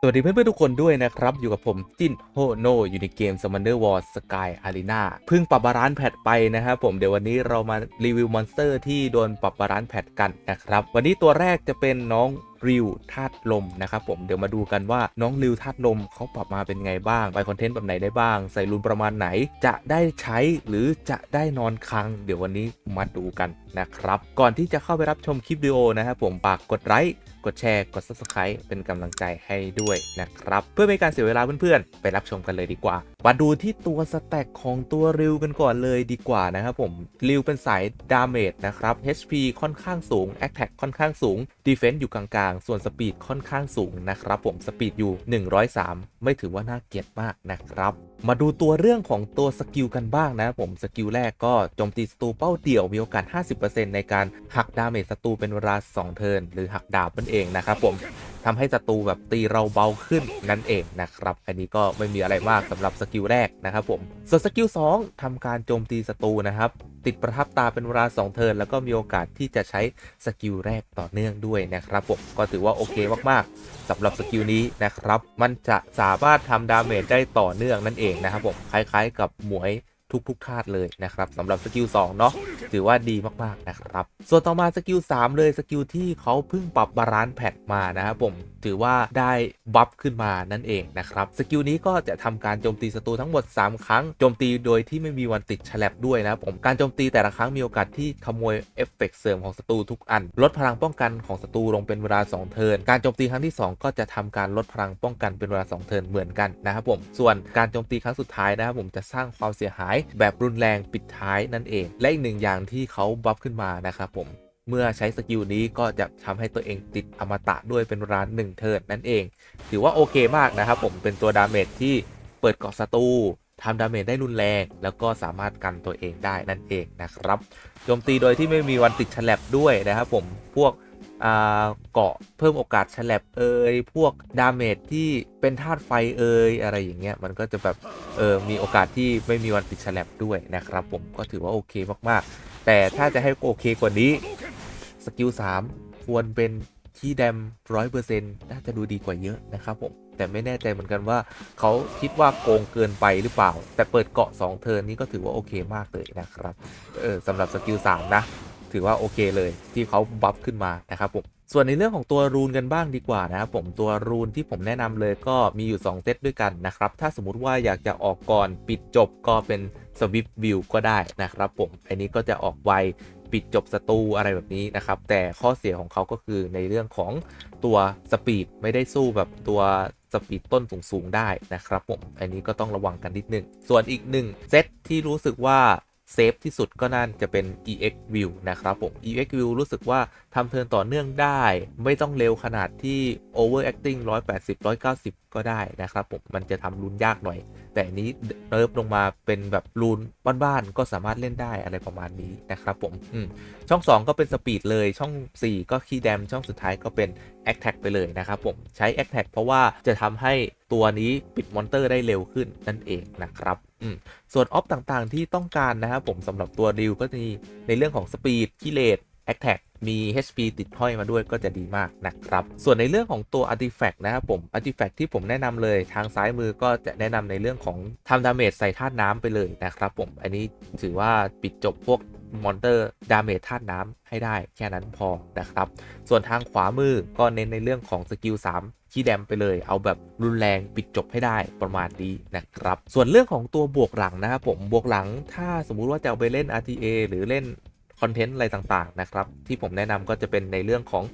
สวัสดีเพื่อนๆทุกคนด้วยนะครับ อยู่กับผมจิ้นโฮโนอยู่ในเกม Summoner War Sky Arena เพิ่งปรับบาลานซ์แพทไปนะครับผมเดี๋ยววันนี้เรามารีวิวมอนสเตอร์ที่โดนปรับบาลานซ์แพทกันนะครับ วันนี้ตัวแรกจะเป็นน้อง ริวธาตุลมนะครับผมเดี๋ยวมาดูกันว่าน้องริวธาตุลมเขาปรับมาเป็นไงบ้างไปคอนเทนต์แบบไหนได้บ้าง ใส่รูนประมาณไหน จะได้ใช้หรือจะได้นอนค้างเดี๋ยววันนี้มาดูกันนะครับ ก่อนที่จะเข้าไปรับชมคลิปวิดีโอนะครับผมฝากกดไลค์กดแชร์กด subscribe เป็นกำลังใจให้ด้วยนะครับ เพื่อไม่ให้การเสียเวลาเพื่อนๆ ไปรับชมกันเลยดีกว่ามาดูที่ตัวสแต็กของตัวริวกันก่อนเลยดีกว่านะครับผม ริวเป็นสายดาเมจนะครับ HP ค่อนข้างสูง Attack ค่อนข้างสูง Defense อยู่กลางๆ ส่วนสปีดค่อนข้างสูงนะครับผมสปีดอยู่ 103 ไม่ถือว่าน่าเกลียดมากนะครับ มาดูตัวเรื่องของตัวสกิลกันบ้างนะครับผมสกิลแรกก็โจมตีศัตรูเป้าเดี่ยวมีโอกาส 50%ในการหักดาเมจศัตรูเป็นเวลา 2 เทิร์นหรือหักดาบนั่นเองนะครับผม ทำให้ศัตรูแบบตีเราเบาขึ้นนั่นเองนะครับ อันนี้ก็ไม่มีอะไรมากสำหรับสกิลแรกนะครับผม ส่วนสกิล2ทำการโจมตีศัตรูนะครับติดประทับตาเป็นเวลา2เทิร์นแล้วก็มีโอกาสที่จะใช้สกิลแรกต่อเนื่องด้วยนะครับผมก็ถือว่าโอเคมากๆสำหรับสกิลนี้นะครับ มันจะสามารถทำดาเมจได้ต่อเนื่องนั่นเองนะครับผมคล้ายๆ กับหมวย ทุกๆธาตุเลยนะครับสำหรับสกิล2เนาะถือว่าดีมากๆนะครับ ส่วนต่อมาสกิล3เลยสกิลที่เขาเพิ่งปรับบาลานซ์แพทมานะครับผมถือว่าได้บัฟขึ้นมานั่นเองนะครับสกิลนี้ก็จะทำการโจมตีศัตรูทั้งหมด 3 ครั้งโจมตีโดยที่ไม่มีวันติดฉลับด้วยนะครับผมการโจมตีแต่ละครั้งมีโอกาสที่ขโมยเอฟเฟกต์เสริมของศัตรูทุกอัน ลดพลังป้องกันของศัตรูลงเป็นเวลา 2 เทิร์นการโจมตีครั้งที่ 2 ก็จะทำการลดพลังป้องกันเป็นเวลา 2 เทิร์นเหมือนกันนะครับผมส่วนการโจมตีครั้งสุดท้ายนะครับผมจะสร้างความเสียหายแบบรุนแรงปิดท้ายนั่นเอง และอีกหนึ่งอย่างที่เขาบัฟขึ้นมานะครับผมเมื่อใช้สกิลนี้ก็จะทำให้ตัวเองติดอมตะด้วยเป็นเวลา1เทิร์นนั่นเอง ถือว่าโอเคมากนะครับผมเป็นตัวดาเมจที่เปิดเกาะศัตรูทำดาเมจได้รุนแรง แล้วก็สามารถกันตัวเองได้นั่นเองนะครับโจมตีโดยที่ไม่มีวันติดฉลับด้วยนะครับผมพวก เกาะเพิ่มโอกาสฉลับเอยพวกดาเมจที่เป็นธาตุไฟเอยอะไรอย่างเงี้ยมันก็จะแบบเออมีโอกาสที่ไม่มีวันติดฉลับด้วยนะครับ ผมก็ถือว่าโอเคมากๆ แต่ถ้าจะให้โอเคกว่านี้สกิล3ควรเป็นที่แดมร้อยเปอร์เซ็นต์น่าจะดูดีกว่าเยอะนะครับผมแต่ไม่แน่ใจเหมือนกันว่าเขาคิดว่าโกงเกินไปหรือเปล่า แต่เปิดเกาะ 2 เทิร์นนี้ก็ถือว่าโอเคมากเลยนะครับเออสำหรับสกิล3นะ ถือว่าโอเคเลยที่เขาบัฟขึ้นมานะครับผมส่วนในเรื่องของตัวรูนกันบ้างดีกว่านะครับผมตัวรูนที่ผมแนะนำเลยก็มีอยู่ 2 เซตด้วยกันนะครับถ้าสมมุติว่าอยากจะออกก่อนปิดจบก็เป็นสวิปวิวก็ได้นะครับผมอันนี้ก็จะออกไวปิดจบศัตรูอะไรแบบนี้นะครับ แต่ข้อเสียของเขาก็คือในเรื่องของตัวสปีดไม่ได้สู้แบบตัวสปีดต้นสูงๆได้นะครับผมอันนี้ก็ต้องระวังกันนิดนึง ส่วนอีกหนึ่งเซตที่รู้สึกว่า เซฟที่สุดก็น่าจะเป็น EX View นะครับผม EX View รู้สึกว่าทำเทิร์นต่อเนื่องได้ ไม่ต้องเร็วขนาดที่ Overacting 180 190 ก็ได้นะครับผม มันจะทำรุนยากหน่อย แต่อันนี้เนิร์ฟลงมาเป็นแบบรูนบ้านๆก็สามารถเล่นได้อะไรประมาณนี้นะครับผมมช่อง 2 ก็เป็นสปีดเลยช่อง 4 ก็คีย์แดมช่องสุดท้ายก็เป็น a t t a c ไปเลยนะครับผมใช้ a t t a c เพราะว่าจะทำให้ตัวนี้ปิดมอนเตอร์ได้เร็วขึ้นนั่นเองนะครับ ส่วนออฟต่างๆที่ต้องการนะครับผมสำหรับตัวดิวก็จะมีในเรื่องของสปีดคีเลสแอคแท็กมี HP ติดห้อยมาด้วยก็จะดีมากนะครับ ส่วนในเรื่องของตัว Artifact นะครับผม Artifact ที่ผมแนะนำเลยทางซ้ายมือก็จะแนะนำในเรื่องของทำดาเมจใส่ธาตุน้ำไปเลยนะครับผม อันนี้ถือว่าปิดจบพวก มอนเตอร์ดาเมจธาตุน้ำให้ได้แค่นั้นพอนะครับ ส่วนทางขวามือก็เน้นในเรื่องของสกิล3ขี้แดมไปเลย เอาแบบรุนแรงปิดจบให้ได้ประมาณนี้นะครับ ส่วนเรื่องของตัวบวกหลังนะครับผมบวกหลังถ้าสมมุติว่าจะเอาไปเล่น RTA หรือเล่นคอนเทนต์อะไรต่างๆนะครับ ที่ผมแนะนำก็จะเป็นในเรื่องของ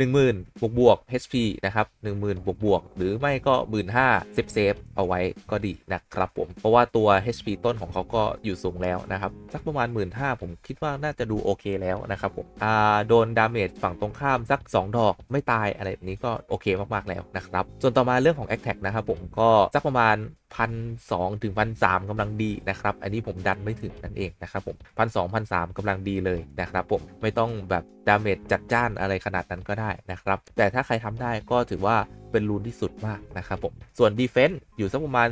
10,000 บวกบวก HP นะครับ10,000 บวกบวก หรือไม่ก็ 15,000เซฟเซฟเอาไว้ก็ดีนะครับผม เพราะว่าตัว HP ต้นของเขาก็อยู่สูงแล้วนะครับ สักประมาณ 15,000ผมคิดว่าน่าจะดูโอเคแล้วนะครับผมอ่าโดนดาเมจฝั่งตรงข้ามสัก 2 ดอกไม่ตายอะไรแบบนี้ก็โอเคมากๆแล้วนะครับ ส่วนต่อมาเรื่องของ a t t a c นะครับผมก็สักประมาณ พันสองถึงพันสามกำลังดีนะครับ อันนี้ผมดันไม่ถึงนั่นเองนะครับผมพันสองพันสามกำลังดีเลยนะครับผมไม่ต้องแบบดาเมจจัดจ้านอะไรขนาดนั้นก็ได้นะครับ แต่ถ้าใครทำได้ก็ถือว่าเป็นรูนที่สุดมากนะครับผม ส่วนดีเฟนต์อยู่สักประมาณ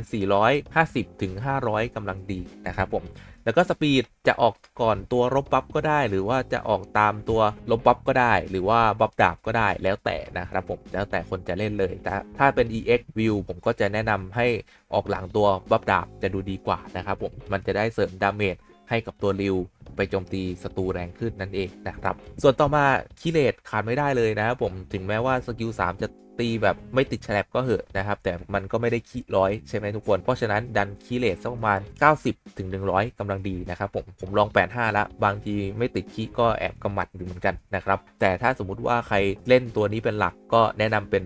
450 ถึง 500กำลังดีนะครับผม แล้วก็สปีดจะออกก่อนตัวลบบัฟก็ได้ หรือว่าจะออกตามตัวลบบัฟก็ได้ หรือว่าบัฟดาบก็ได้แล้วแต่นะครับผมแล้วแต่คนจะเล่นเลยแต่ถ้าเป็น EX View ผมก็จะแนะนำให้ออกหลังตัวบัฟดาบจะดูดีกว่านะครับผมมันจะได้เสริมดาเมจให้กับตัวริวไปโจมตีศัตรูแรงขึ้นนั่นเองนะครับ ส่วนต่อมาคิเลตขาดไม่ได้เลยนะครับผมถึงแม้ว่าสกิล3จะ ตีแบบไม่ติดแฉลบก็เหอะนะครับ แต่มันก็ไม่ได้ขี้ร้อยใช่ไหมทุกคน เพราะฉะนั้นดันคีเลตสักประมาณ 90ถึง100กำลังดีนะครับผมผมลอง 85แล้วบางทีไม่ติดขี้ก็แอบกำหมัดอยู่เหมือนกันนะครับ แต่ถ้าสมมุติว่าใครเล่นตัวนี้เป็นหลักก็แนะนำเป็น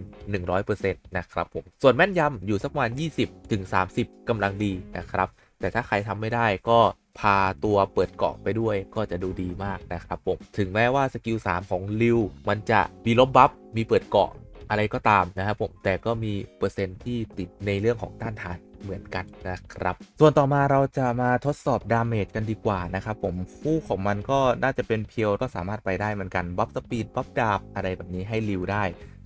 100%นะครับผมส่วนแม่นยำอยู่สักประมาณ 20ถึง30กำลังดีนะครับแต่ถ้าใครทำไม่ได้ก็พาตัวเปิดเกาะไปด้วยก็จะดูดีมากนะครับผม ถึงแม้ว่าสกิล 3 ของริวมันจะมีลบบัฟ มีเปิดเกาะ อะไรก็ตามนะครับผมแต่ก็มีเปอร์เซ็นต์ที่ติดในเรื่องของต้านทานเหมือนกันนะครับ ส่วนต่อมาเราจะมาทดสอบดาเมจกันดีกว่านะครับผมคู่ของมันก็น่าจะเป็นเพียวก็สามารถไปได้เหมือนกันบัฟสปีดบัฟดาบอะไรแบบนี้ให้ริวได้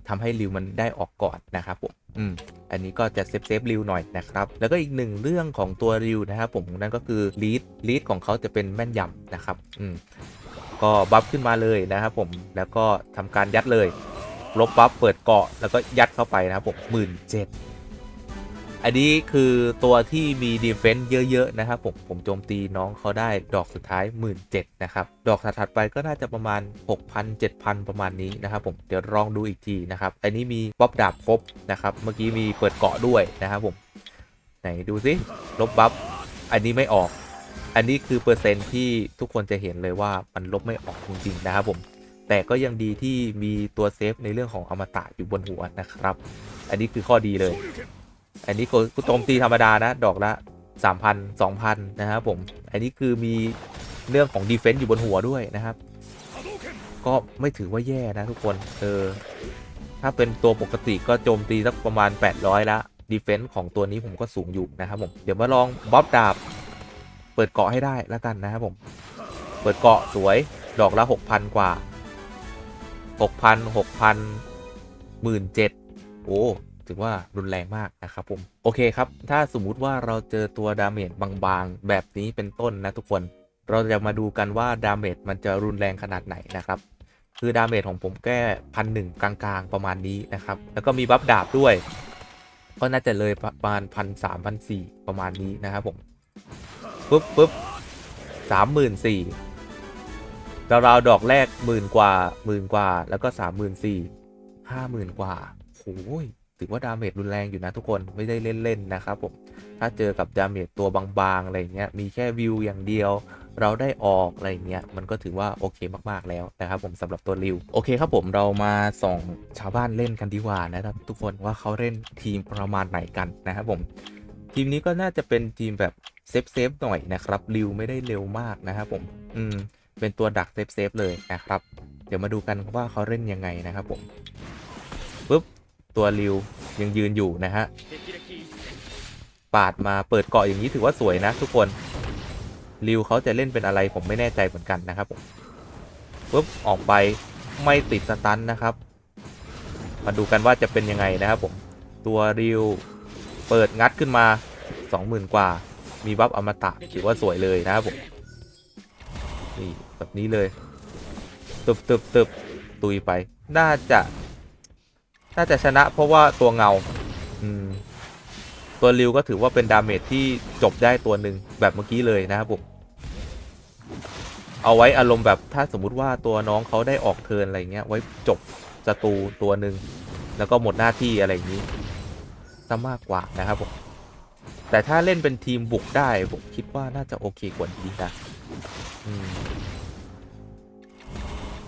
ทำให้ริวมันได้ออกก่อนนะครับผมอืมอันนี้ก็จะเซฟเซฟริวหน่อยนะครับ แล้วก็อีกหนึ่งเรื่องของตัวริวนะครับผมนั่นก็คือลีดลีดของเขาจะเป็นแม่นยำนะครับอืมก็บัฟขึ้นมาเลยนะครับผมแล้วก็ทำการยัดเลย ลบบัฟเปิดเกาะแล้วก็ยัดเข้าไปนะครับผมหมื่นเจ็ดอันนี้คือตัวที่มีดีเฟนซ์เยอะๆนะครับผมผมโจมตีน้องเขาได้ดอกสุดท้าย 1 7ื่นนะครับ ดอกถัดๆไปก็น่าจะประมาณ 6,000 7,000 ประมาณนี้นะครับผมเดี๋ยวลองดูอีกทีนะครับ อันนี้มีป๊อปดาบครบนะครับ เมื่อกี้มีเปิดเกาะด้วยนะครับผมไหนดูสิลบบัฟอันนี้ไม่ออก อันนี้คือเปอร์เซ็นต์ที่ทุกคนจะเห็นเลยว่ามันลบไม่ออกจริงๆนะครับผม แต่ก็ยังดีที่มีตัวเซฟในเรื่องของอมตะอยู่บนหัวนะครับ อันนี้คือข้อดีเลย อันนี้กูโจมตีธรรมดานะ ดอกละ3,000 2,000นะครับผม อันนี้คือมีเรื่องของดีเฟนซ์อยู่บนหัวด้วยนะครับ ก็ไม่ถือว่าแย่นะทุกคน เออ ถ้าเป็นตัวปกติก็โจมตีสักประมาณ 800 ละดีเฟนซ์ของตัวนี้ผมก็สูงอยู่นะครับผม เดี๋ยวมาลองบ๊อบดาบ เปิดเกาะให้ได้แล้วกันนะครับผม เปิดเกาะสวย ดอกละ 6,000 กว่า 6,000 6,000 17,000โอ้ถือว่ารุนแรงมากนะครับผม โอเคครับ ถ้าสมมุติว่าเราเจอตัวดาเมจบางๆ แบบนี้เป็นต้นนะทุกคน เราจะมาดูกันว่าดาเมจมันจะรุนแรงขนาดไหนนะครับคือดาเมจของผมแก้พันหนึ่งกลางๆประมาณนี้นะครับ แล้วก็มีบัฟดาบด้วย ก็น่าจะเลยประมาณพันสามพันสี่ประมาณนี้นะครับผมปุ๊บปุ๊บสามหมื่นสี่ ราวๆดอกแรกหมื่นกว่าหมื่นกว่า แล้วก็สามหมื่นสี่ห้าหมื่นกว่าโอ้ยถือว่าดาเมจรุนแรงอยู่นะทุกคนไม่ได้เล่นๆนะครับผมถ้าเจอกับดาเมจตัวบางๆอะไรเงี้ยมีแค่วิวอย่างเดียว เราได้ออกอะไรเงี้ยมันก็ถือว่าโอเคมากๆแล้วนะครับผมสำหรับตัวริวโอเคครับผมเรามาส่องชาวบ้านเล่นกันดีกว่านะครับ ทุกคนว่าเขาเล่นทีมประมาณไหนกันนะครับผมทีมนี้ก็น่าจะเป็นทีมแบบเซฟเซฟๆหน่อยนะครับริวไม่ได้เร็วมากนะครับผม อืม เป็นตัวดักเซฟเซฟๆเลยนะครับ เดี๋ยวมาดูกันว่าเขาเล่นยังไงนะครับผมปุ๊บตัวริวยังยืนอยู่นะฮะปาดมาเปิดเกาะอย่างนี้ถือว่าสวยนะทุกคนริวเขาจะเล่นเป็นอะไรผมไม่แน่ใจเหมือนกันนะครับผมปุ๊บออกไปไม่ติดสตันนะครับ มาดูกันว่าจะเป็นยังไงนะครับผมตัวริวเปิดงัดขึ้นมา 20,000 กว่า มีบัฟอมตะถือว่าสวยเลยนะครับผมนี่ แบบนี้เลยตึบตึบตึบตุยไป น่าจะ น่าจะชนะ เพราะว่าตัวเงา อืม ตัวริวก็ถือว่าเป็นดาเมจที่จบได้ตัวหนึ่งแบบเมื่อกี้เลยนะครับผมเอาไว้อารมณ์แบบถ้าสมมุติว่าตัวน้องเขาได้ออกเทิร์นอะไรเงี้ย ไว้จบศัตรูตัวหนึ่งแล้วก็หมดหน้าที่อะไรอย่างนี้ซะมากกว่านะครับผมแต่ถ้าเล่นเป็นทีมบุกได้ผมคิดว่าน่าจะโอเคกว่านี้นะอืม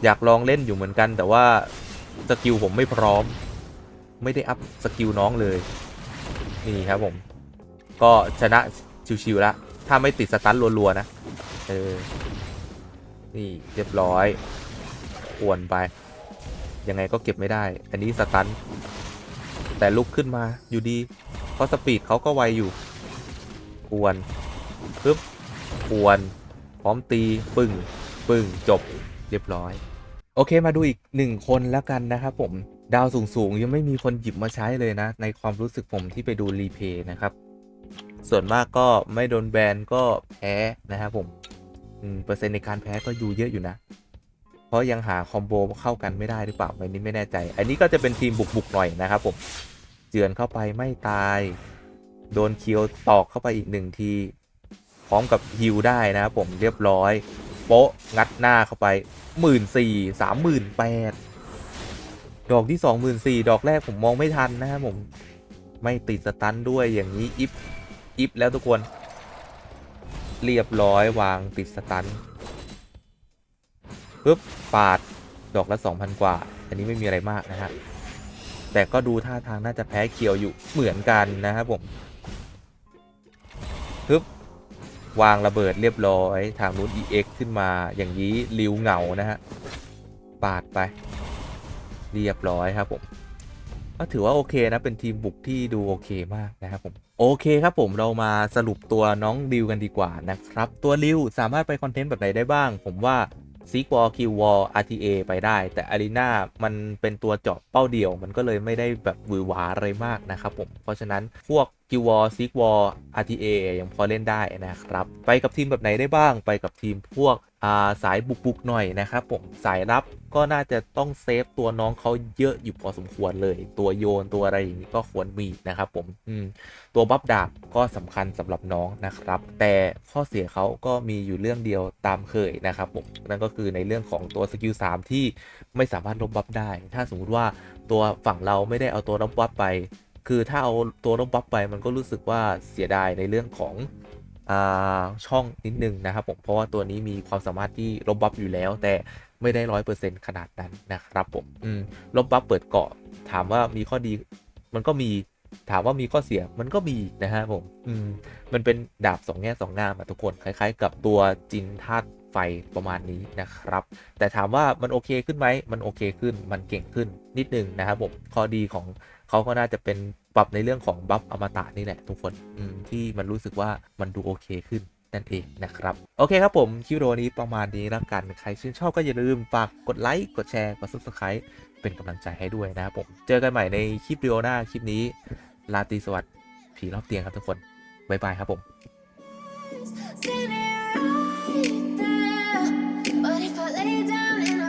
อยากลองเล่นอยู่เหมือนกัน แต่ว่าสกิลผมไม่พร้อม ไม่ได้อัพสกิลน้องเลย นี่ครับผม ก็ชนะชิวๆแล้วถ้าไม่ติดสตันรัวๆนะ เออ นี่เรียบร้อยควนไป ยังไงก็เก็บไม่ได้ อันนี้สตัน แต่ลุกขึ้นมาอยู่ดี เพราะสปีดเขาก็ไวอยู่ควรปึ๊บควรพร้อมตี ปึ้ง ปึ้ง จบ เรียบร้อย โอเคมาดูอีกหนึ่งคนแล้วกันนะครับผมดาวสูงๆ ยังไม่มีคนหยิบมาใช้เลยนะ ในความรู้สึกผมที่ไปดูรีเพย์นะครับ ส่วนมากก็ไม่โดนแบนก็แพ้นะครับผมเปอร์เซ็นต์ในการแพ้ก็อยู่เยอะอยู่นะ เพราะยังหาคอมโบเข้ากันไม่ได้หรือเปล่าอันนี้ไม่แน่ใจ อันนี้ก็จะเป็นทีมบุกๆหน่อยนะครับผมเจือนเข้าไปไม่ตาย โดนเคิวตอกเข้าไปอีกหนึ่งที พร้อมกับฮิวได้นะครับผมเรียบร้อย โป๊ะ งัดหน้าเข้าไปหมื่นสี่สามหมื่นแปดดอกที่สองหมื่นสี่ดอกแรกผมมองไม่ทันนะครับผม ไม่ติดสตันด้วยอย่างนี้อิฟอิฟแล้วทุกคน เรียบร้อยวางติดสตันปึ๊บปาดดอกละ2,000กว่า อันนี้ไม่มีอะไรมากนะฮะแต่ก็ดูท่าทางน่าจะแพ้เคียวอยู่เหมือนกันนะครับผมปึ๊บ วางระเบิดเรียบร้อยทางนู้น EX ขึ้นมาอย่างนี้ริวเหงานะฮะปาดไป เรียบร้อยครับผมก็ถือว่าโอเคนะเป็นทีมบุกที่ดูโอเคมากนะครับผมโอเคครับผมเรามาสรุปตัวน้องริวกันดีกว่านะครับ ตัวริวสามารถไปคอนเทนต์แบบไหนได้บ้าง ผมว่าซีกวอลคิววอล RTA ไปได้ แต่อารีนามันเป็นตัวเจาะเป้าเดียว มันก็เลยไม่ได้แบบวือหวาอะไรมากนะครับผมเพราะฉะนั้นพวก คิววอลซีกวอล RTA ยังพอเล่นได้นะครับ ไปกับทีมแบบไหนได้บ้าง ไปกับทีมพวกาสายบุกๆหน่อยนะครับผมสายรับก็น่าจะต้องเซฟตัวน้องเขาเยอะอยู่พอสมควรเลย ตัวโยนตัวอะไรอย่างนี้ก็ควรมีนะครับผมอืมตัวบัฟดาบก็สำคัญสำหรับน้องนะครับ แต่ข้อเสียเขาก็มีอยู่เรื่องเดียวตามเคยนะครับผมนั่นก็คือในเรื่องของตัวสกิล3ที่ไม่สามารถลบบัฟได้ ถ้าสมมุติว่าตัวฝั่งเราไม่ได้เอาตัวลบบัฟไป คือถ้าเอาตัวลบบัฟไปมันก็รู้สึกว่าเสียดายในเรื่องของอช่องนิดนึงนะครับผมเพราะว่าตัวนี้มีความสามารถที่ลบบัฟอยู่แล้ว แต่ไม่ได้ร้อยเปอร์เซ็นต์ขนาดนั้นนะครับผมอืมลบบัฟเปิดเกาะ ถามว่ามีข้อดี มันก็มีถามว่ามีข้อเสียมันก็มีนะฮะผมอืมมันเป็นดาบสองแง่สองงามอะทุกคนคล้าย ๆ กับตัวจินธาตุไฟประมาณนี้นะครับ แต่ถามว่ามันโอเคขึ้นไหมมันโอเคขึ้นมันเก่งขึ้นนิดนึงนะครับผมข้อดีของ เขาก็น่าจะเป็นปรับในเรื่องของบัฟอมตะนี่แหละทุกคนที่มันรู้สึกว่ามันดูโอเคขึ้นนั่นเองนะครับ โอเคครับผมคลิปวิดีโอนี้ประมาณนี้แล้วกัน ใครชื่นชอบก็อย่าลืมฝากกดไลค์กดแชร์กด subscribe เป็นกำลังใจให้ด้วยนะครับผม เจอกันใหม่ในคลิปวิดีโอหน้าคลิปนี้ลาตีสวัสดิ์ผีรอบเตียงครับทุกคน บ๊ายบายครับผม